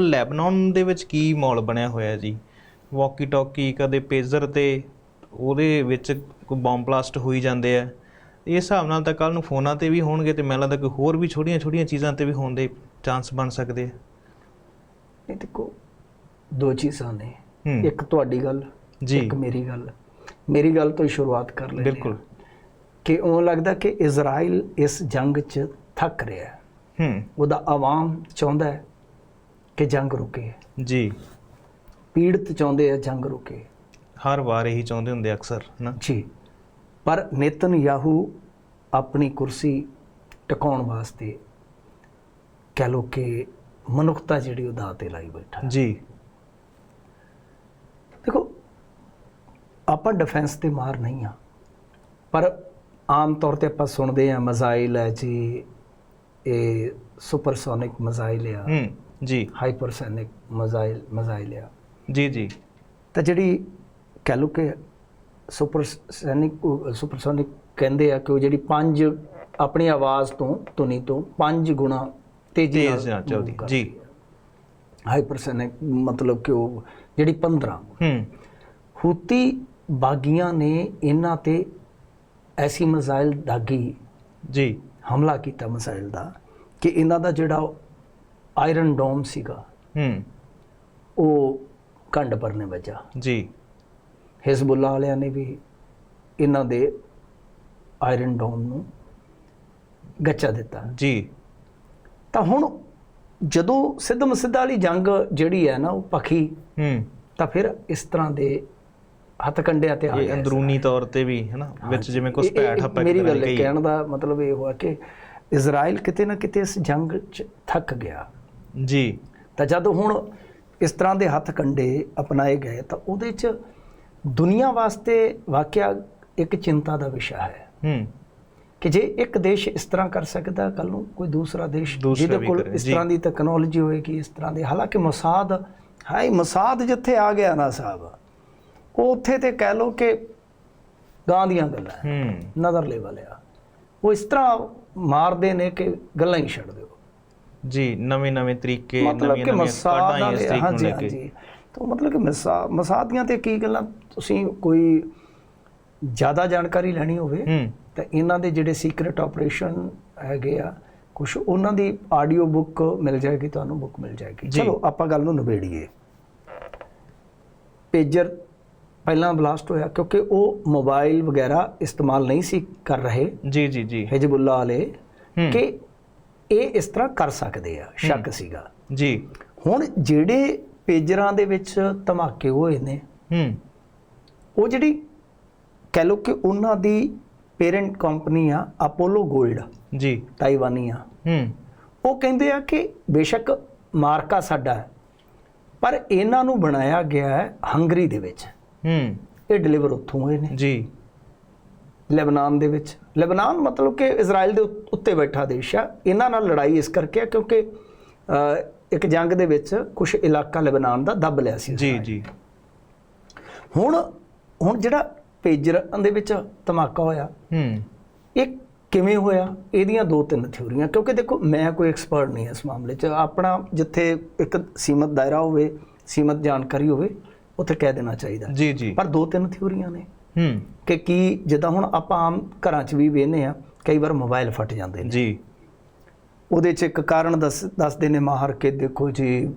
Lebanon ਦੇ ਵਿੱਚ ਕੀ ਮਾਹੌਲ ਬਣਿਆ ਹੋਇਆ ਜੀ? ਵਾਕੀ ਟਾਕੀ ਕਦੇ ਪੇਜ਼ਰ ਤੇ ਉਹਦੇ ਵਿੱਚ ਕੋਈ ਬੰਬ ਬਲਾਸਟ ਹੋਈ ਜਾਂਦੇ ਆ। ਇਹ ਹਿਸਾਬ ਨਾਲ ਤਾਂ ਕੱਲ ਨੂੰ ਫੋਨਾਂ ਤੇ ਵੀ ਹੋਣਗੇ ਤੇ ਮੈਨੂੰ ਲੱਗਦਾ ਕੋਈ ਹੋਰ ਵੀ ਛੋਟੀਆਂ ਛੋਟੀਆਂ ਚੀਜ਼ਾਂ ਤੇ ਵੀ ਹੋਣ ਦੇ ਚਾਂਸ ਬਣ ਸਕਦੇ ਆ। ਇਹ ਦੇਖੋ ਦੋ ਚੀਜ਼ਾਂ ਨੇ। ਇੱਕ ਤੁਹਾਡੀ ਗੱਲ ਜੀ। ਇੱਕ ਮੇਰੀ ਗੱਲ। ਮੇਰੀ ਗੱਲ ਤੋਂ ਸ਼ੁਰੂਆਤ ਕਰ ਲੈਂਦੇ ਬਿਲਕੁਲ। ਕਿ ਉਹ ਲੱਗਦਾ ਕਿ ਇਜ਼ਰਾਈਲ ਇਸ ਜੰਗ 'ਚ ਥੱਕ ਰਿਹਾ ਹੈ। ਹੂੰ। ਉਹਦਾ ਆਵਾਮ ਚਾਹੁੰਦਾ ਹੈ ਕਿ ਜੰਗ ਰੁਕੇ ਜੀ। ਪੀੜਤ ਚਾਹੁੰਦੇ ਆ ਜੰਗ ਰੁਕੇ। ਹਰ ਵਾਰ ਇਹੀ ਚਾਹੁੰਦੇ ਹੁੰਦੇ ਅਕਸਰ ਨਾ? ਜੀ। ਪਰ ਨੇਤਨਯਾਹੂ ਆਪਣੀ ਕੁਰਸੀ ਟਿਕਾਉਣ ਵਾਸਤੇ ਕਹਿ ਲੋ ਕਿ ਮਨੁੱਖਤਾ ਜਿਹੜੀ ਉਹ ਦਾਅ ਤੇ ਲਾਈ ਬੈਠਾ ਜੀ। ਦੇਖੋ ਆਪਾਂ ਡਿਫੈਂਸ ਤੇ ਮਾਰ ਨਹੀਂ ਆ ਪਰ ਆਮ ਤੌਰ ਤੇ ਆਪਾਂ ਸੁਣਦੇ ਆ ਮਜ਼ਾਈਲ ਹੈ ਜੀ ਇਹ ਸੁਪਰਸੋਨਿਕ ਮਜ਼ਾਈਲ ਆ। ਹੂੰ। ਜੀ। ਹਾਈਪਰਸੋਨਿਕ ਮਜ਼ਾਈਲ ਮਜ਼ਾਈਲ ਆ। ਜੀ ਜੀ। ਤਾਂ ਜਿਹੜੀ ਕਹਿ ਲਓ ਕਿ ਸੁਪਰਸੋਨਿਕ ਸੁਪਰਸੋਨਿਕ ਕਹਿੰਦੇ ਆ ਕਿ ਉਹ ਜਿਹੜੀ ਪੰਜ ਆਪਣੀ ਆਵਾਜ਼ ਤੋਂ ਧੁਨੀ ਤੋਂ ਪੰਜ ਗੁਣਾ ਤੇਜ਼ੀ ਨਾਲ ਚੱਲਦੀ ਜੀ। ਹਾਈਪਰਸੋਨਿਕ ਮਤਲਬ ਕਿ ਉਹ ਜਿਹੜੀ 15 ਹੂੰ। ਹੂਤੀ ਬਾਗੀਆਂ ਨੇ ਇਹਨਾਂ ਤੇ ਐਸੀ ਮਜ਼ਾਈਲ ਦਾਗੀ ਜੀ। ਹਮਲਾ ਕੀਤਾ ਮਜ਼ਾਈਲ ਦਾ ਕਿ ਇਹਨਾਂ ਦਾ ਜਿਹੜਾ ਆਇਰਨ ਡੋਮ ਸੀਗਾ। ਹੂੰ। ਉਹ ਕੰਡ ਪਰਨੇ ਵੱਜਾ ਜੀ। ਹਿਜ਼ਬੁੱਲਾ ਵਾਲਿਆਂ ਨੇ ਵੀ ਇਹਨਾਂ ਦੇ ਆਇਰਨ ਡੋਮ ਨੂੰ ਗੱਚਾ ਦਿੱਤਾ। ਜੀ। ਤਾਂ ਹੁਣ ਜਦੋਂ ਸਿੱਧਾ ਵਾਲੀ ਜੰਗ ਜਿਹੜੀ ਹੈ ਨਾ ਉਹ ਪਖੀ ਹੂੰ। ਤਾਂ ਫਿਰ ਇਸ ਤਰ੍ਹਾਂ ਦੇ ਹੱਥ ਕੰਡਿਆਂ ਤੇ ਆ ਗਿਆ ਅੰਦਰੂਨੀ ਤੌਰ ਤੇ ਵੀ ਹੈ ਨਾ ਵਿੱਚ ਜਿਵੇਂ ਕੁਝ ਪੈਠ ਹੱਪਾ ਮੇਰੀ ਗੱਲ ਕਹਿਣ ਦਾ ਮਤਲਬ ਇਹ ਹੋਇਆ ਕਿ ਇਜ਼ਰਾਈਲ ਕਿਤੇ ਨਾ ਕਿਤੇ ਇਸ ਜੰਗ 'ਚ ਥੱਕ ਗਿਆ। ਜੀ। ਤਾਂ ਜਦ ਹੁਣ ਇਸ ਤਰ੍ਹਾਂ ਦੇ ਹੱਥ ਕੰਡੇ ਅਪਣਾਏ ਗਏ ਤਾਂ ਉਹਦੇ 'ਚ ਦੁਨੀਆ ਵਾਸਤੇ ਵਾਕਿਆ ਇੱਕ ਚਿੰਤਾ ਦਾ ਵਿਸ਼ਾ ਹੈ। ਹੂੰ। ਕਿ ਜੇ ਇੱਕ ਦੇਸ਼ ਇਸ ਤਰ੍ਹਾਂ ਕਰ ਸਕਦਾ ਕੱਲ ਨੂੰ ਕੋਈ ਦੂਸਰਾ ਦੇਸ਼ ਜਿਹਦੇ ਕੋਲ ਇਸ। ਤਰ੍ਹਾਂ ਦੀ ਟੈਕਨੋਲੋਜੀ ਹੋਏਗੀ ਇਸ ਤਰ੍ਹਾਂ ਦੀ ਹਾਲਾਂਕਿ ਮਸਾਦ ਹਾਈ ਮਸਾਦ ਜਿੱਥੇ ਆ ਗਿਆ ਨਾ ਸਾਹਿਬ ਉਹ ਉੱਥੇ ਤੇ ਕਹਿ ਲੋ ਕਿ ਗਾਂ ਦੀਆਂ ਗੱਲਾਂ ਹੈ, ਹੂੰ। ਨਜ਼ਰ ਲੈਵਲ ਆ ਉਹ ਇਸ ਤਰ੍ਹਾਂ ਮਾਰਦੇ ਨੇ ਕਿ ਗੱਲਾਂ ਹੀ ਛੱਡ ਦਿਓ। ਜੀ ਨਵੇਂ ਨਵੇਂ ਤਰੀਕੇ ਨਵੀਆਂ ਨਵੀਆਂ ਮਸਾਦ ਕਾਢਾਂ ਇਸ ਤਰੀਕ ਨੂੰ ਲੈ ਕੇ। ਤਾਂ ਮਤਲਬ ਕਿ ਮਸਾ ਮਸਾਦੀਆਂ ਤੇ ਕੀ ਗੱਲਾਂ ਤੁਸੀਂ ਕੋਈ ਜ਼ਿਆਦਾ ਜਾਣਕਾਰੀ ਲੈਣੀ ਹੋਵੇ ਤਾਂ ਇਹਨਾਂ ਦੇ ਜਿਹੜੇ ਸੀਕ੍ਰੀਟ ਆਪਰੇਸ਼ਨ ਹੈਗੇ ਆ ਕੁਝ ਉਹਨਾਂ ਦੀ ਆਡੀਓ ਬੁੱਕ ਮਿਲ ਜਾਏਗੀ ਤੁਹਾਨੂੰ ਬੁੱਕ ਮਿਲ ਜਾਏਗੀ। ਚਲੋ ਆਪਾਂ ਗੱਲ ਨੂੰ ਨਿਬੇੜੀਏ। ਪੇਜਰ ਪਹਿਲਾਂ ਬਲਾਸਟ ਹੋਇਆ ਕਿਉਂਕਿ ਉਹ ਮੋਬਾਈਲ ਵਗੈਰਾ ਇਸਤੇਮਾਲ ਨਹੀਂ ਸੀ ਕਰ ਰਹੇ ਜੀ ਜੀ ਜੀ। ਹਿਜਬੁੱਲਾ ਵਾਲੇ ਕਿ ਇਹ ਇਸ ਤਰ੍ਹਾਂ ਕਰ ਸਕਦੇ ਆ ਸ਼ੱਕ ਸੀਗਾ। ਜੀ। ਹੁਣ ਜਿਹੜੇ ਪੇਜਰਾਂ ਦੇ ਵਿੱਚ ਧਮਾਕੇ ਹੋਏ ਨੇ ਹੂੰ। ਉਹ ਜਿਹੜੀ ਕਹਿ ਲਓ ਕਿ ਉਹਨਾਂ ਦੀ ਪੇਰੈਂਟ ਕੰਪਨੀ ਆ ਅਪੋਲੋ 골ਡ ਜੀ। ਤਾਈਵਾਨੀ ਆ ਹੂੰ। ਉਹ ਕਹਿੰਦੇ ਆ ਕਿ ਬੇਸ਼ੱਕ ਮਾਰਕਾ ਸਾਡਾ ਹੈ ਪਰ ਇਹਨਾਂ ਨੂੰ ਬਣਾਇਆ ਗਿਆ ਹੈ ਹੰਗਰੀ ਦੇ ਵਿੱਚ। ਹੂੰ। ਇਹ ਡਿਲੀਵਰ ਉੱਥੋਂ ਹੋਏ ਨੇ। ਜੀ। ਲੈਬਨਾਨ ਦੇ ਵਿੱਚ। ਲੈਬਨਾਨ ਮਤਲਬ ਕਿ ਇਜ਼ਰਾਈਲ ਦੇ ਉੱਤੇ ਬੈਠਾ ਦੇਸ਼ ਆ। ਇਹਨਾਂ ਨਾਲ ਲੜਾਈ ਇਸ ਕਰਕੇ ਆ ਕਿਉਂਕਿ ਇੱਕ ਜੰਗ ਦੇ ਵਿੱਚ ਕੁਝ ਇਲਾਕਾ ਲੈਬਨਾਨ ਦਾ ਦੱਬ ਲਿਆ ਸੀ ਜੀ। ਜੀ। ਹੁਣ ਹੁਣ ਜਿਹੜਾ ਪੇਜਰ ਦੇ ਵਿੱਚ ਧਮਾਕਾ ਹੋਇਆ ਹੂੰ। ਇਹ ਕਿਵੇਂ ਹੋਇਆ? ਇਹਦੀਆਂ ਦੋ ਤਿੰਨ ਥਿਉਰੀਆਂ ਕਿਉਂਕਿ ਦੇਖੋ ਮੈਂ ਕੋਈ ਐਕਸਪਰਟ ਨਹੀਂ ਇਸ ਮਾਮਲੇ 'ਚ। ਆਪਣਾ ਜਿੱਥੇ ਇੱਕ ਸੀਮਤ ਦਾਇਰਾ ਹੋਵੇ ਸੀਮਤ ਜਾਣਕਾਰੀ ਹੋਵੇ ਉੱਥੇ ਕਹਿ ਦੇਣਾ ਚਾਹੀਦਾ। ਜੀ ਜੀ। ਪਰ ਦੋ ਤਿੰਨ ਥਿਉਰੀਆਂ ਨੇ। ਹੂੰ। ਕਿ ਕੀ ਜਿੱਦਾਂ ਹੁਣ ਆਪਾਂ ਆਮ ਘਰਾਂ 'ਚ ਵੀ ਵੇਖਨੇ ਆ ਕਈ ਵਾਰ ਮੋਬਾਈਲ ਫਟ ਜਾਂਦੇ ਨੇ। ਜੀ। ਉਹਦੇ 'ਚ ਇੱਕ ਕਾਰਨ ਦੱਸ ਦੱਸਦੇ ਨੇ ਮਾਹਰ ਕਿ ਦੇਖੋ ਜੀ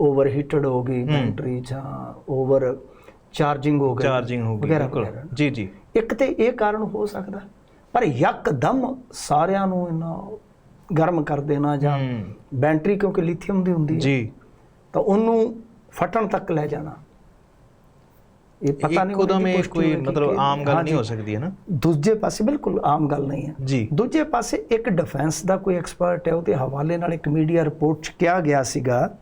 ਓਵਰ ਹੀਟਡ ਹੋ ਗਈ ਬੈਟਰੀ ਜਾਂ ਓਵਰ ਚਾਰਜਿੰਗ ਹੋ ਗਈ। ਚਾਰਜਿੰਗ ਹੋ ਗਈ ਬਿਲਕੁਲ। ਜੀ ਜੀ। ਇੱਕ ਤੇ ਇਹ ਕਾਰਨ ਹੋ ਸਕਦਾ ਪਰ ਯਕਦਮ ਸਾਰਿਆਂ ਨੂੰ ਇਹਨਾਂ ਗਰਮ ਕਰ ਦੇਣਾ ਜਾਂ ਬੈਟਰੀ ਕਿਉਂਕਿ ਲਿਥੀਅਮ ਦੀ ਹੁੰਦੀ ਹੈ ਜੀ। ਤਾਂ ਉਹਨੂੰ ਫਟਣ ਤੱਕ ਲੈ ਜਾਣਾ। ਇਹ ਪਤਾ ਨਹੀਂ ਉਹਦੀ ਇਹ ਕੋਈ ਮਤਲਬ ਆਮ ਗੱਲ ਨਹੀਂ। ਹੋ ਸਕਦੀ ਹੈ ਨਾ? ਦੂਜੇ ਪਾਸੇ ਬਿਲਕੁਲ ਆਮ ਗੱਲ ਨਹੀਂ ਹੈ। ਜੀ। ਦੂਜੇ ਪਾਸੇ ਇੱਕ ਡਿਫੈਂਸ ਦਾ ਕੋਈ ਐਕਸਪਰਟ ਹੈ ਉਹਦੇ ਹਵਾਲੇ ਨਾਲ ਇੱਕ ਮੀਡੀਆ ਰਿਪੋਰਟ 'ਚ ਕਿਹਾ ਗਿਆ ਸੀਗਾ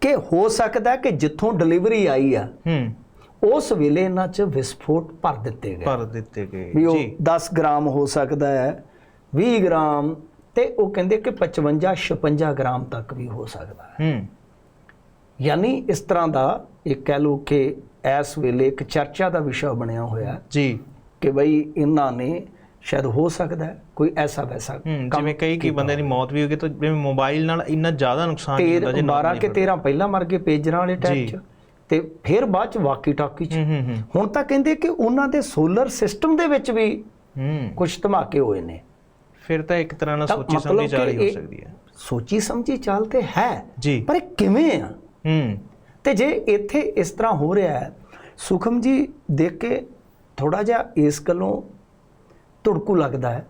ਕਿ ਹੋ ਸਕਦਾ ਕਿ ਜਿੱਥੋਂ ਡਿਲੀਵਰੀ ਆਈ ਆ ਹੂੰ। ਉਸ ਵੇਲੇ ਇਹਨਾਂ 'ਚ ਵਿਸਫੋਟ ਭਰ ਦਿੱਤੇ ਗਏ। ਭਰ ਦਿੱਤੇ ਗਏ ਉਹ ਜੀ। 10 ਗ੍ਰਾਮ ਹੋ ਸਕਦਾ ਹੈ 20 ਗ੍ਰਾਮ ਤੇ ਉਹ ਕਹਿੰਦੇ ਕਿ 55 56 ਗ੍ਰਾਮ ਤੱਕ ਵੀ ਹੋ ਸਕਦਾ ਹੈ। ਹੂੰ। ਯਾਨੀ ਇਸ ਤਰ੍ਹਾਂ ਦਾ ਇਹ ਕਹਿ ਲਓ ਕਿ ਇਸ ਵੇਲੇ ਇੱਕ ਚਰਚਾ ਦਾ ਵਿਸ਼ਾ ਬਣਿਆ ਹੋਇਆ ਹੈ ਜੀ। ਕਿ ਬਈ ਇਹਨਾਂ ਨੇ ਸ਼ਾਇਦ ਹੋ ਸਕਦਾ ਹੈ ਕੋਈ ਐਸਾ ਵੈਸਾ ਹੂੰ ਜਿਵੇਂ ਕਈ ਕਈ ਬੰਦੇ ਦੀ ਮੌਤ ਵੀ ਹੋ ਗਈ ਤਾਂ ਜਿਵੇਂ ਮੋਬਾਈਲ ਨਾਲ ਇੰਨਾ ਜ਼ਿਆਦਾ ਨੁਕਸਾਨ ਹੁੰਦਾ ਜੇ 12 ਕੇ 13 ਪਹਿਲਾਂ ਮਰ ਗਏ ਪੇਜਰਾਂ ਵਾਲੇ ਟੈਕ ਚ ਤੇ ਫਿਰ ਬਾਅਦ ਚ ਵਾਕੀ ਟਾਕੀ ਚ। ਹੂੰ ਹੂੰ ਹੂੰ। ਹੁਣ ਤਾਂ ਕਹਿੰਦੇ ਕਿ ਉਹਨਾਂ ਦੇ ਸੋਲਰ ਸਿਸਟਮ ਦੇ ਵਿੱਚ ਵੀ ਹੂੰ। ਕੁਝ ਧਮਾਕੇ ਹੋਏ ਨੇ। ਫਿਰ ਤਾਂ ਇੱਕ ਤਰ੍ਹਾਂ ਨਾਲ ਸੋਚੀ ਸਮਝੀ ਕਿ ਹੋ ਇਹ- ਸਕਦੀ ਹੈ। ਸੋਚੀ ਸਮਝੀ ਚਾਲ ਤੇ ਹੈ ਪਰ ਇਹ ਕਿਵੇਂ ਆ? ਹੂੰ। ਤੇ ਜੇ ਇੱਥੇ ਇਸ ਤਰ੍ਹਾਂ ਹੋ ਰਿਹਾ ਹੈ ਸੁਖਮ ਜੀ ਦੇਖ ਕੇ ਥੋੜਾ ਜਿਹਾ ਇਸ ਗੱਲੋਂ ਧੁੜਕੂ ਲੱਗਦਾ ਹੈ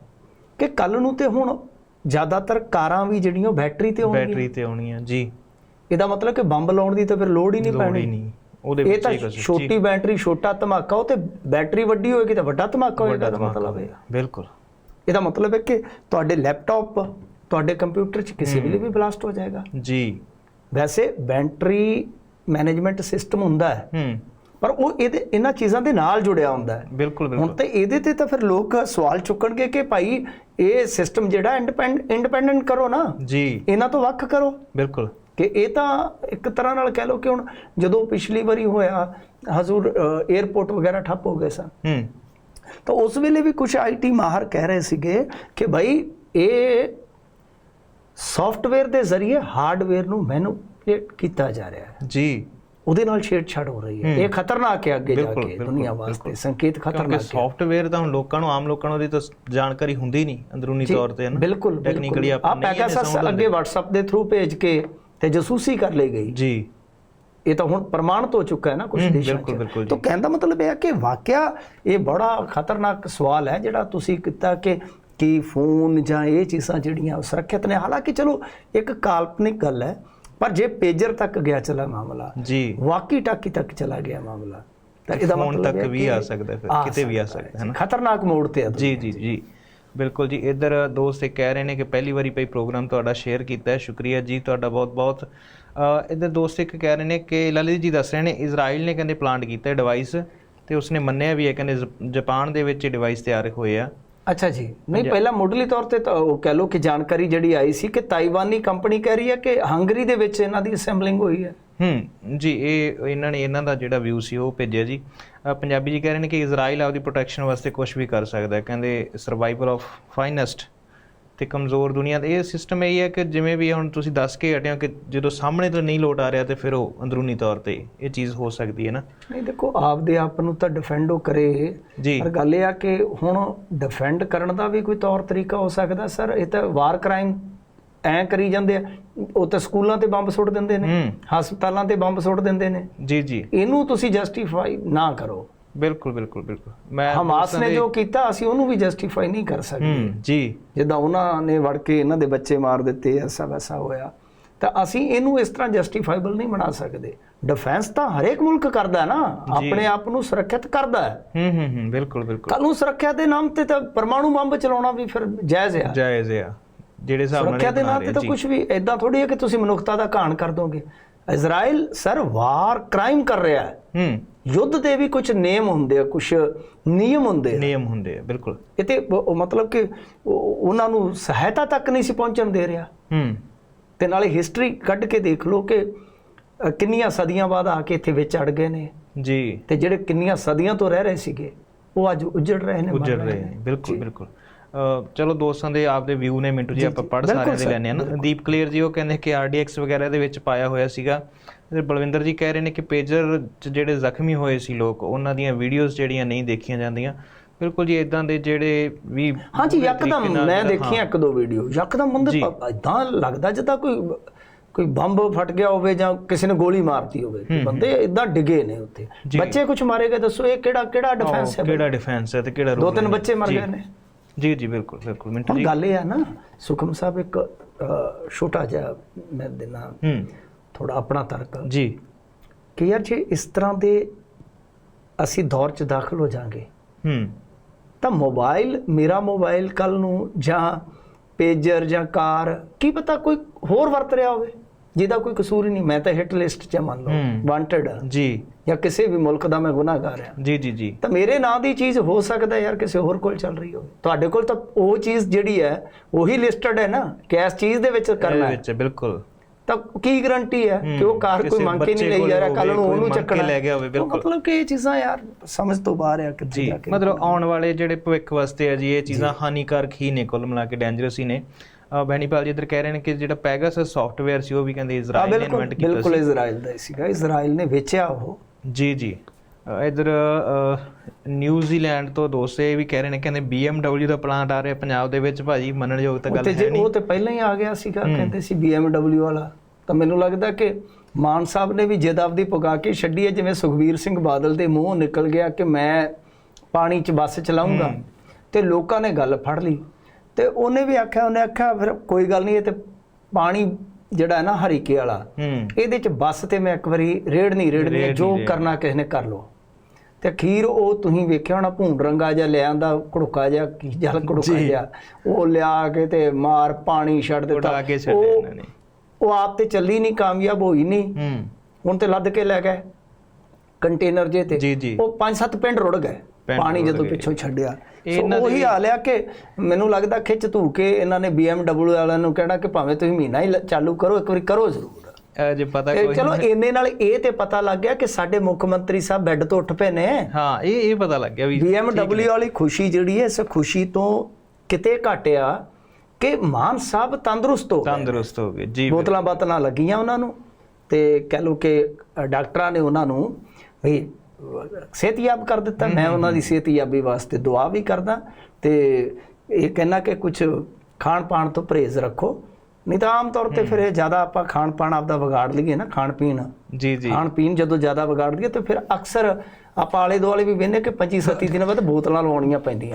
ਕਿ ਕੱਲ ਨੂੰ ਤੇ ਹੁਣ ਜ਼ਿਆਦਾਤਰ ਕਾਰਾਂ ਵੀ ਜਿਹੜੀਆਂ ਬੈਟਰੀ ਤੇ ਹੋਣਗੀਆਂ। ਬੈਟਰੀ ਤੇ ਆਉਣੀ ਹੈ ਜੀ। ਇਹਦਾ ਮਤਲਬ ਕਿ ਬੰਬ ਲਾਉਣ ਦੀ ਤਾਂ ਫਿਰ ਲੋੜ ਹੀ ਨਹੀਂ ਲੋੜ ਪੈਣੀ। ਨਹੀਂ ਉਹਦੇ ਇਹ ਵਿੱਚ ਤਾਂ ਹੀ ਕੁਛ ਛੋਟੀ ਬੈਟਰੀ ਛੋਟਾ ਧਮਾਕਾ ਉਹ ਤੇ ਬੈਟਰੀ ਵੱਡੀ ਹੋਏਗੀ ਤਾਂ ਵੱਡਾ ਧਮਾਕਾ ਹੋਏਗਾ ਦਾ ਮਤਲਬ ਹੈ ਬਿਲਕੁਲ। ਇਹਦਾ ਮਤਲਬ ਹੈ ਕਿ ਤੁਹਾਡੇ ਲੈਪਟਾਪ ਤੁਹਾਡੇ ਕੰਪਿਊਟਰ 'ਚ ਕਿਸੇ ਵੇਲੇ ਵੀ ਬਲਾਸਟ ਹੋ ਜਾਏਗਾ। ਜੀ। ਵੈਸੇ ਬੈਟਰੀ ਮੈਨੇਜਮੈਂਟ ਸਿਸਟਮ ਹੁੰਦਾ ਹੈ ਪਰ ਉਹ ਇਹਦੇ ਇਹਨਾਂ ਚੀਜ਼ਾਂ ਦੇ ਨਾਲ ਜੁੜਿਆ ਹੁੰਦਾ ਹੈ। ਬਿਲਕੁਲ ਹੁਣ ਬਿਲਕੁਲ ਤੇ ਇਹਦੇ ਤੇ ਤਾਂ ਫਿਰ ਲੋਕ ਸਵਾਲ ਚੁੱਕਣਗੇ ਕਿ ਭਾਈ ਇਹ ਸਿਸਟਮ ਜਿਹੜਾ ਇੰਡੀਪੈਂਡੈਂਟ ਕਰੋ ਨਾ। ਜੀ। ਇਹਨਾਂ ਤੋਂ ਵੱਖ ਕਰੋ। ਬਿਲਕੁਲ। ਕਿ ਇਹ ਤਾਂ ਇੱਕ ਤਰ੍ਹਾਂ ਨਾਲ ਕਹਿ ਲਓ ਕਿ ਹੁਣ ਜਦੋਂ ਪਿਛਲੀ ਵਾਰੀ ਹੋਇਆ ਹਜ਼ੂਰ 에ਅਰਪੋਰਟ ਵਗੈਰਾ ਠੱਪ ਹੋ ਗਏ ਸਨ। ਹੂੰ। ਤਾਂ ਉਸ ਵੇਲੇ ਵੀ ਕੁਝ ਆਈਟੀ ਮਾਹਰ ਕਹਿ ਰਹੇ ਸੀਗੇ ਕਿ ਭਾਈ ਇਹ ਸੌਫਟਵੇਅਰ ਦੇ ਜ਼ਰੀਏ ਹਾਰਡਵੇਅਰ ਨੂੰ ਮੈਨੂਪਲੇਟ ਕੀਤਾ ਜਾ ਰਿਹਾ ਹੈ। ਜੀ। ਉਹਦੇ ਨਾਲ ਛੇੜਛਾੜ ਹੋ ਰਹੀ ਹੈ। ਇਹ ਖਤਰਨਾਕ ਹੈ ਅੱਗੇ ਜਾ ਕੇ ਦੁਨੀਆ ਵਾਸਤੇ। ਸੰਕੇਤ ਖਤਰਨਾਕ ਹੈ। ਸੌਫਟਵੇਅਰ ਤਾਂ ਲੋਕਾਂ ਨੂੰ ਆਮ ਲੋਕਾਂ ਨੂੰ ਉਹਦੀ ਤਾਂ ਜਾਣਕਾਰੀ ਹੁੰਦੀ ਨਹੀਂ ਅੰਦਰੂਨੀ ਤੌਰ ਤੇ ਨਾ? ਬਿਲਕੁਲ ਟੈਕਨੀਕਲੀ ਆਪਾਂ ਨਹੀਂ ਪੈਗਾਸਸ ਅੱਗੇ WhatsApp ਦੇ ਥਰੂ ਭੇਜ ਕੇ ਤੇ ਜਸੂਸੀ ਕਰ ਲਈ ਗਈ। ਜੀ। ਇਹ ਤਾਂ ਹੁਣ ਪ੍ਰਮਾਣਿਤ ਹੋ ਚੁੱਕਾ ਹੈ ਨਾ ਕੁਝ ਦੇਸ਼ਾਂ 'ਚ। ਤਾਂ ਕਹਿਣ ਦਾ ਮਤਲਬ ਇਹ ਹੈ ਕਿ ਵਾਕਿਆ ਇਹ ਬੜਾ ਖਤਰਨਾਕ ਸਵਾਲ ਹੈ ਜਿਹੜਾ ਤੁਸੀਂ ਕੀਤਾ ਕਿ ਕੀ ਫੋਨ ਜਾਂ ਇਹ ਚੀਜ਼ਾਂ ਜਿਹੜੀਆਂ ਸੁਰੱਖਿਅਤ ਨੇ। ਹਾਲਾਂਕਿ ਚਲੋ ਇੱਕ ਕਾਲਪਨਿਕ ਗੱਲ ਹੈ ਪਰ ਜੇ ਪੇਜਰ ਤੱਕ ਗਿਆ ਚਲਾ ਮਾਮਲਾ ਜੀ। ਵਾਕੀ ਟਾਕੀ ਤੱਕ ਚਲਾ ਗਿਆ ਮਾਮਲਾ ਤਾਂ ਇਹਦਾ ਮਤਲਬ ਤੱਕ ਵੀ ਆ ਸਕਦਾ ਫਿਰ, ਕਿਤੇ ਵੀ ਆ ਸਕਦਾ ਹੈ ਨਾ। ਖਤਰਨਾਕ ਮੋੜ ਤੇ ਹੈ ਜੀ ਜੀ ਜੀ। ਬਿਲਕੁਲ ਜੀ ਇੱਧਰ ਦੋਸਤ ਇਹ ਕਹਿ ਰਹੇ ਨੇ ਕਿ ਪਹਿਲੀ ਵਾਰੀ ਪਈ ਪ੍ਰੋਗਰਾਮ ਤੁਹਾਡਾ ਸ਼ੇਅਰ ਕੀਤਾ ਹੈ। ਸ਼ੁਕਰੀਆ ਜੀ ਤੁਹਾਡਾ ਬਹੁਤ ਬਹੁਤ ਇੱਧਰ ਦੋਸਤ ਇੱਕ ਕਹਿ ਰਹੇ ਨੇ ਕਿ ਲਲਿਤ ਜੀ ਦੱਸ ਰਹੇ ਨੇ ਇਜ਼ਰਾਈਲ ਨੇ ਕਹਿੰਦੇ ਪਲਾਂਟ ਕੀਤਾ ਹੈ ਡਿਵਾਈਸ ਤੇ ਉਸਨੇ ਮੰਨਿਆ ਵੀ ਹੈ ਕਹਿੰਦੇ ਜਾਪਾਨ ਦੇ ਵਿੱਚ ਡਿਵਾਈਸ ਤਿਆਰ ਹੋਏ ਆ। ਅੱਛਾ ਜੀ। ਨਹੀਂ ਪਹਿਲਾਂ ਮੁੱਢਲੀ ਤੌਰ ਤੇ ਤਾਂ ਉਹ ਕਹਿ ਲਓ ਕਿ ਜਾਣਕਾਰੀ ਜਿਹੜੀ ਆਈ ਸੀ ਕਿ ਤਾਈਵਾਨੀ ਕੰਪਨੀ ਕਹਿ ਰਹੀ ਹੈ ਕਿ ਹੰਗਰੀ ਦੇ ਵਿੱਚ ਇਹਨਾਂ ਦੀ ਅਸੈਂਬਲਿੰਗ ਹੋਈ ਹੈ? ਹੂੰ ਜੀ ਇਹ ਇਹਨਾਂ ਨੇ ਇਹਨਾਂ ਦਾ ਜਿਹੜਾ ਵਿਊ ਸੀ ਉਹ ਭੇਜਿਆ ਜੀ। ਪੰਜਾਬੀ ਜੀ ਕਹਿ ਰਹੇ ਨੇ ਕਿ ਇਜ਼ਰਾਈਲ ਆਪਦੀ ਪ੍ਰੋਟੈਕਸ਼ਨ ਵਾਸਤੇ ਕੁਝ ਵੀ ਕਰ ਸਕਦਾ ਹੈ। ਕਹਿੰਦੇ ਸਰਵਾਈਵਲ ਆਫ ਫਾਈਨੈਸਟ ਤੇ ਕਮਜ਼ੋਰ ਦੁਨੀਆ ਦਾ ਇਹ ਸਿਸਟਮ ਇਹ ਹੈ ਕਿ ਜਿਵੇਂ ਵੀ ਹੁਣ ਤੁਸੀਂ ਦੱਸ ਕੇ ਹਟਿਓ ਕਿ ਜਦੋਂ ਸਾਹਮਣੇ ਤੋਂ ਨਹੀਂ ਲੋਟ ਆ ਰਿਹਾ ਤੇ ਫਿਰ ਉਹ ਅੰਦਰੂਨੀ ਤੌਰ ਤੇ ਇਹ ਚੀਜ਼ ਹੋ ਸਕਦੀ ਹੈ ਨਾ। ਨਹੀਂ ਦੇਖੋ ਆਪਦੇ ਆਪ ਨੂੰ ਤਾਂ ਡਿਫੈਂਡ ਉਹ ਕਰੇ। ਜੀ। ਪਰ ਗੱਲ ਇਹ ਆ ਕਿ ਹੁਣ ਡਿਫੈਂਡ ਕਰਨ ਦਾ ਵੀ ਕੋਈ ਤੌਰ ਤਰੀਕਾ ਹੋ ਸਕਦਾ ਸਰ। ਇਹ ਤਾਂ ਵਾਰ ਕ੍ਰਾਈਮ ਐ ਕਰੀ ਜਾਂਦੇ ਆ। ਉਹ ਤਾਂ ਸਕੂਲਾਂ ਤੇ ਬੰਬ ਸੁੱਟ ਦਿੰਦੇ ਨੇ। ਹਸਪਤਾਲਾਂ ਤੇ ਬੰਬ ਸੁੱਟ ਦਿੰਦੇ ਨੇ। ਜੀ ਜੀ। ਇਹਨੂੰ ਤੁਸੀਂ ਜਸਟੀਫਾਈ ਨਾ ਕਰੋ। ਬਿਲਕੁਲ ਬਿਲਕੁਲ ਬਿਲਕੁਲ। ਮੈਂ ਹਮਾਸ ਨੇ ਜੋ ਕੀਤਾ ਅਸੀਂ ਉਹਨੂੰ ਵੀ ਜਸਟੀਫਾਈ ਨਹੀਂ ਕਰ ਸਕਦੇ। ਜੀ। ਜਿੱਦਾਂ ਉਹਨਾਂ ਨੇ ਵੜ ਕੇ ਇਹਨਾਂ ਦੇ ਬੱਚੇ ਮਾਰ ਦਿੱਤੇ ਐਸਾ ਵੈਸਾ ਹੋਇਆ। ਤਾਂ ਅਸੀਂ ਇਹਨੂੰ ਇਸ ਤਰ੍ਹਾਂ ਜਸਟੀਫਾਈਬਲ ਨਹੀਂ ਬਣਾ ਸਕਦੇ। ਡਿਫੈਂਸ ਤਾਂ ਹਰੇਕ ਮੁਲਕ ਕਰਦਾ ਨਾ। ਆਪਣੇ ਆਪ ਨੂੰ ਸੁਰੱਖਿਅਤ ਕਰਦਾ ਹੈ। ਹੂੰ ਹੂੰ ਹੂੰ ਬਿਲਕੁਲ ਬਿਲਕੁਲ। ਕੱਲ ਨੂੰ ਸੁਰੱਖਿਆ ਦੇ ਨਾਮ ਤੇ ਤਾਂ ਪਰਮਾਣੂ ਬੰਬ ਚਲਾਉਣਾ ਵੀ ਫਿਰ ਜਾਇਜ਼ ਆ। ਜਾਇਜ਼ ਆ। ਜਿਹੜੇ ਹਿਸਾਬ ਨਾਲ ਸੁਰੱਖਿਆ ਦੇ ਨਾਮ ਤੇ ਤਾਂ ਕੁਝ ਵੀ ਐਦਾਂ ਥੋੜੀ ਹੈ ਕਿ ਤੁਸੀਂ ਮਨੁੱਖਤਾ ਦਾ ਘਾਣ ਕਰ ਦੋਗੇ। ਇਜ਼ਰਾਈਲ ਸਰ ਵਾਰ ਕ੍ਰਾਈਮ ਕਰ ਰਿਹਾ ਹੈ। ਹੂੰ। ਯੁੱਧ ਦੇ ਵੀ ਕੁਝ ਨੇਮ ਹੁੰਦੇ ਆ ਕੁਝ ਨਿਯਮ ਹੁੰਦੇ ਆ। ਨਿਯਮ ਹੁੰਦੇ ਆ ਬਿਲਕੁਲ। ਇਹ ਤੇ ਉਹ- ਉਹ ਮਤਲਬ ਕਿ ਉਹ- ਉਹਨਾਂ ਨੂੰ ਸਹਾਇਤਾ ਤੱਕ ਨਹੀਂ ਸੀ ਪਹੁੰਚਣ ਦੇ ਰਿਹਾ। ਹੂੰ। ਤੇ ਨਾਲੇ ਹਿਸਟਰੀ ਕੱਢ ਕੇ ਦੇਖ ਲਓ ਕਿ ਕਿੰਨੀਆਂ ਸਦੀਆਂ ਬਾਅਦ ਆ ਕੇ ਇੱਥੇ ਵਿੱਚ ਅੜ ਗਏ ਨੇ। ਜੀ। ਤੇ ਜਿਹੜੇ ਕਿੰਨੀਆਂ ਸਦੀਆਂ ਤੋਂ ਰਹਿ ਰਹੇ ਸੀਗੇ ਉਹ ਅੱਜ ਉਜੜ ਰਹੇ ਨੇ ਉੱਜੜ ਰਹੇ ਨੇ। ਬਿਲਕੁਲ ਬਿਲਕੁਲ। ਚਲੋ ਦੋਸਤਾਂ ਦੇ ਆਪਦੇ ਵਿਊ ਨੇ ਮਿੰਟੂ ਜੀ ਆਪਾਂ ਬਿਲਕੁਲ ਸਾਰਿਆਂ ਦੇ ਸਰ, ਲੈਣੇ ਆ ਨਾ। ਦੀਪ ਕਲੀਅਰ ਜੀ ਉਹ ਕਹਿੰਦੇ ਕਿ ਆਰਡੀਐਕਸ ਵਗੈਰਾ ਦੇ ਵਿੱਚ ਪਾਇਆ ਹੋਇਆ ਸੀਗਾ। ਤੇ ਬਲਵਿੰਦਰ ਜੀ ਕਹਿ ਰਹੇ ਨੇ ਕਿ ਪੇਜਰ 'ਚ ਜਿਹੜੇ ਜ਼ਖਮੀ ਹੋਏ ਸੀ ਲੋਕ ਉਹਨਾਂ ਦੀਆਂ ਵੀਡੀਓਜ਼ ਜਿਹੜੀਆਂ ਨਹੀਂ ਦੇਖੀਆਂ ਜਾਂਦੀਆਂ। ਬਿਲਕੁਲ ਜੀ ਇਦਾਂ ਦੇ ਜਿਹੜੇ ਵੀ ਹਾਂਜੀ ਯਕਦਮ ਮੈਂ ਦੇਖੀਆਂ ਇੱਕ ਦੋ ਵੀਡੀਓ ਯਕਦਮ ਬੰਦੇ। ਇਦਾਂ ਲੱਗਦਾ ਜਿੱਦਾਂ ਕੋਈ ਕੋਈ ਬੰਬ ਫਟ ਗਿਆ ਹੋਵੇ ਜਾਂ ਕਿਸੇ ਨੇ ਗੋਲੀ ਮਾਰਤੀ ਹੋਵੇ। ਬੰਦੇ ਇਦਾਂ ਡਿਗੇ ਨੇ ਉੱਥੇ। ਬੱਚੇ ਕੁਝ ਮਾਰੇ ਗਏ ਦੱਸੋ ਇਹ ਕਿਹੜਾ ਕਿਹੜਾ ਡਿਫੈਂਸ ਹੈ ਕਿਹੜਾ ਡਿਫੈਂਸ ਹੈ ਤੇ ਕਿਹੜਾ ਦੋ ਤਿੰਨ? ਬੱਚੇ ਮਰ। ਗਏ ਨੇ। ਜੀ ਜੀ ਬਿਲਕੁਲ ਬਿਲਕੁਲ। ਮਿੰਟੂ ਹੁਣ ਜੀ ਗੱਲ ਇਹ ਆ ਨਾ ਸੁਖਮ ਸਾਹਿਬ ਇੱਕ ਅ, ਛੋਟਾ ਜਿਹਾ ਮੈਂ ਹੂੰ। ਥੋੜਾ ਆਪਣਾ ਤਰਕ। ਜੀ। ਕਿ ਯਾਰ ਜੇ ਇਸ ਤਰ੍ਹਾਂ ਦੇ ਅਸੀਂ ਦੌਰ 'ਚ ਦਾਖਲ ਹੋ ਜਾਾਂਗੇ ਹੂੰ। ਤਾਂ ਮੋਬਾਈਲ ਮੇਰਾ ਮੋਬਾਈਲ ਕੱਲ ਨੂੰ ਜਾਂ ਪੇਜਰ ਜਾਂ ਕਾਰ ਕੀ ਪਤਾ ਕੋਈ ਹੋਰ ਵਰਤ ਰਿਹਾ ਹੋਵੇ ਜਿਹਦਾ ਕੋਈ ਕਸੂਰ ਹੀ ਨਹੀਂ। ਮੈਂ ਤਾਂ ਹਿੱਟ ਲਿਸਟ 'ਚ ਮੰਨ ਲਓ ਹੂੰ। ਵਾਂਟਡ ਜੀ। ਜਾਂ ਕਿਸੇ ਵੀ ਮੁਲਕ ਦਾ ਮੈਂ ਗੁਨਾਹਗਾਰ ਆ ਜੀ ਜੀ ਜੀ। ਤਾਂ ਮੇਰੇ ਨਾਂ ਦੀ ਚੀਜ਼ ਹੋ ਸਕਦਾ ਯਾਰ ਕਿਸੇ ਹੋਰ ਕੋਲ ਚੱਲ ਰਹੀ ਹੋਵੇ। ਤੁਹਾਡੇ ਕੋਲ ਤਾਂ ਉਹ ਚੀਜ਼ ਜਿਹੜੀ ਹੈ ਉਹੀ ਲਿਸਟਡ ਹੈ ਨਾ ਕਿ ਇਸ ਚੀਜ਼ ਦੇ ਵਿੱਚ ਕਰਨਾ ਹੈ। ਵਿੱਚ ਬਿਲਕੁਲ। ਤਾਂ ਕੀ ਗਾਰੰਟੀ ਹੈ ਕਿ ਉਹ ਕਾਰ ਕੋਈ ਮੰਗ ਕੇ ਨਹੀਂ ਲਈ ਜਾ ਰਿਹਾ ਕੋਲ ਨੂੰ ਉਹਨੂੰ ਕੇ ਚੱਕਣਾ ਲੈ ਗਿਆ ਹੋਵੇ, ਬਿਲਕੁਲ। ਮਤਲਬ ਕਿ ਇਹ ਚੀਜ਼ਾਂ ਯਾਰ ਸਮਝ ਤੋਂ ਬਾਹਰ ਆ ਕਿੱਥੇ ਜੀ ਕੇ ਮਤਲਬ ਆਉਣ ਵਾਲੇ ਜਿਹੜੇ ਭਵਿੱਖ ਵਾਸਤੇ ਆ ਜੀ ਇਹ ਚੀਜ਼ਾਂ ਹਾਨੀਕਾਰਕ ਹੀ ਨੇ ਕੁੱਲ ਮਿਲਾ ਕੇ ਡੇਂਜਰਸ ਹੀ ਨੇ। ਬੈਨੀਪਾਲ ਜੀ ਇੱਧਰ ਕਹਿ ਰਹੇ ਨੇ ਕਿ ਜਿਹੜਾ ਪੈਗਾਸ ਸੌਫਟਵੇਅਰ ਸੀ ਉਹ ਵੀ ਕਹਿੰਦੇ ਇਜ਼ਰਾਈਲ ਨੇ ਬਿਲਕੁਲ ਇਨਵੈਂਟ ਕੀਤਾ ਬਿਲਕੁਲ ਸੀ। ਇਜ਼ਰਾਈਲ ਦਾ ਹੀ ਸੀਗਾ। ਇਜ਼ਰਾਈਲ ਨੇ ਵੇਚਿਆ ਉਹ। ਜੀ ਜੀ। ਇੱਧਰ ਨਿਊਜ਼ੀਲੈਂਡ ਤੋਂ ਦੋਸਤ ਵੀ ਕਹਿ ਰਹੇ ਨੇ ਕਹਿੰਦੇ BMW ਦਾ ਪਲਾਂਟ ਆ ਰਿਹਾ ਪੰਜਾਬ ਦੇ ਵਿੱਚ ਭਾਜੀ ਮੰਨਣਯੋਗ ਤਾਂ ਗੱਲ ਹੈ ਨਹੀਂ। ਉਹ ਤੇ ਪਹਿਲਾਂ ਹੀ ਆ ਗਿਆ ਸੀਗਾ ਕਹਿੰਦੇ ਸੀ BMW ਵਾਲਾ। ਤਾਂ ਮੈਨੂੰ ਲੱਗਦਾ ਕਿ ਮਾਨ ਸਾਹਿਬ ਨੇ ਵੀ ਜਿੱਦ ਆਪਦੀ ਪੁਗਾ ਕੇ ਛੱਡੀ ਹੈ ਜਿਵੇਂ ਸੁਖਬੀਰ ਸਿੰਘ ਬਾਦਲ ਦੇ ਮੂੰਹੋਂ ਨਿਕਲ ਗਿਆ ਕਿ ਮੈਂ ਪਾਣੀ 'ਚ ਬੱਸ ਚਲਾਉਂਗਾ ਤੇ ਲੋਕਾਂ ਨੇ ਗੱਲ ਫੜ ਲਈ। ਤੇ ਉਹਨੇ ਵੀ ਆਖਿਆ ਉਹਨੇ ਆਖਿਆ ਫਿਰ ਕੋਈ ਗੱਲ ਨਹੀਂ ਇਹ ਤੇ ਪਾਣੀ ਜਿਹੜਾ ਹੈ ਨਾ ਹਰੀਕੇ ਵਾਲਾ ਇਹਦੇ 'ਚ ਬੱਸ ਤੇ ਮੈਂ ਇੱਕ ਵਾਰੀ ਰੇੜ ਨਹੀਂ ਰੇੜਨੀ ਜੋ ਕਰਨਾ ਕਿਸੇ ਨੇ ਕਰ ਲੋ ਤੇ ਅਖੀਰ ਉਹ ਤੁਸੀਂ ਵੇਖਿਆ ਹੋਣਾ ਭੂੰਡ ਰੰਗਾ ਜਿਹਾ ਲੈ ਆਂਦਾ ਘੜੁਕਾ ਜਿਹਾ ਕੀ ਜਲ ਘੜੁਕਾ ਜੀ। ਜਿਹਾ। ਉਹ ਲਿਆ ਕੇ ਤੇ ਮਾਰ ਪਾਣੀ ਛੱਡ ਦਿੱਤਾ। ਉਹ- ਆਪ ਤੇ ਚੱਲੀ ਨਹੀਂ ਕਾਮਯਾਬ ਹੋਈ ਨਹੀਂ। ਹੂੰ। ਹੁਣ ਤੇ ਲੱਦ ਕੇ ਲੈ ਗਏ ਕੰਟੇਨਰ ਜੇ ਤੇ। ਜੀ, ਜੀ। ਉਹ ਪੰਜ ਸੱਤ ਪਿੰਡ ਰੁੜ ਗਏ। ਪਾਣੀ ਜਦੋਂ। ਪਿੱਛੋਂ ਛੱਡਿਆ। ਇਹਨਾਂ ਦੇ ਉਹੀ ਹਾਲ ਆ ਕਿ ਮੈਨੂੰ ਲੱਗਦਾ ਖਿੱਚ ਧੂ ਕੇ ਇਹਨਾਂ ਨੇ BMW ਵਾਲਿਆਂ ਨੂੰ ਕਹਿਣਾ ਕਿ ਭਾਵੇਂ ਤੁਸੀਂ ਮਹੀਨਾ ਹੀ ਚਾਲੂ ਕਰੋ ਇੱਕ ਵਾਰੀ ਕਰੋ ਜ਼ਰੂਰ। ਜੇ ਪਤਾ ਕੋਈ ਚਲੋ ਇੰਨੇ ਨਾਲ ਇਹ ਤੇ ਪਤਾ ਲੱਗ ਗਿਆ ਕਿ ਸਾਡੇ ਮੁੱਖ ਮੰਤਰੀ ਸਾਹਿਬ ਬੈੱਡ ਤੋਂ ਉੱਠ ਪਏ ਨੇ। ਹਾਂ ਇਹ ਇਹ ਪਤਾ ਲੱਗ ਗਿਆ ਵੀ BMW ਵਾਲੀ ਖੁਸ਼ੀ ਜਿਹੜੀ ਹੈ ਇਸ ਖੁਸ਼ੀ ਤੋਂ ਕਿਤੇ ਘਟਿਆ ਕਿ ਮਾਨ ਸਾਹਿਬ ਤੰਦਰੁਸਤ ਹੋ ਗਏ। ਤੰਦਰੁਸਤ ਹੋ ਗਏ ਜੀ ਬੋਤਲਾਂ ਬਾਤਲਾਂ ਲੱਗੀਆਂ ਉਹਨਾਂ ਨੂੰ ਤੇ ਕਹਿ ਲੋ ਕਿ ਡਾਕਟਰਾਂ ਨੇ ਉਹਨਾਂ ਨੂੰ ਵੀ ਸਿਹਤਯਾਬ ਕਰ ਦਿੱਤਾ। ਮੈਂ ਉਹਨਾਂ ਦੀ ਸਿਹਤਯਾਬੀ ਵਾਸਤੇ ਦੁਆ ਵੀ ਕਰਦਾ ਤੇ ਇਹ ਕਹਿਣਾ ਕਿ ਕੁਝ ਖਾਣ ਪਾਣ ਤੋਂ ਪਰਹੇਜ਼ ਰੱਖੋ। ਨਹੀਂ ਤਾਂ ਆਮ ਤੌਰ ਤੇ ਫਿਰ ਇਹ ਜ਼ਿਆਦਾ ਆਪਾਂ ਖਾਣ ਪਾਣ ਆਪਦਾ ਵਿਗਾੜ ਲਈਏ ਨਾ ਖਾਣ ਪੀਣ ਜੀ ਜੀ। ਖਾਣ ਪੀਣ ਜਦੋਂ ਜ਼ਿਆਦਾ ਵਿਗਾੜ ਲਈਏ ਤੇ ਫਿਰ ਅਕਸਰ ਆਪਾਂ ਆਲੇ ਦੁਆਲੇ ਵੀ ਵੇਖਦੇ ਕਿ 25 37 ਦਿਨਾਂ ਬਾਅਦ ਬੋਤਲਾਂ ਲਵਾਉਣੀਆਂ ਪੈਂਦੀਆਂ।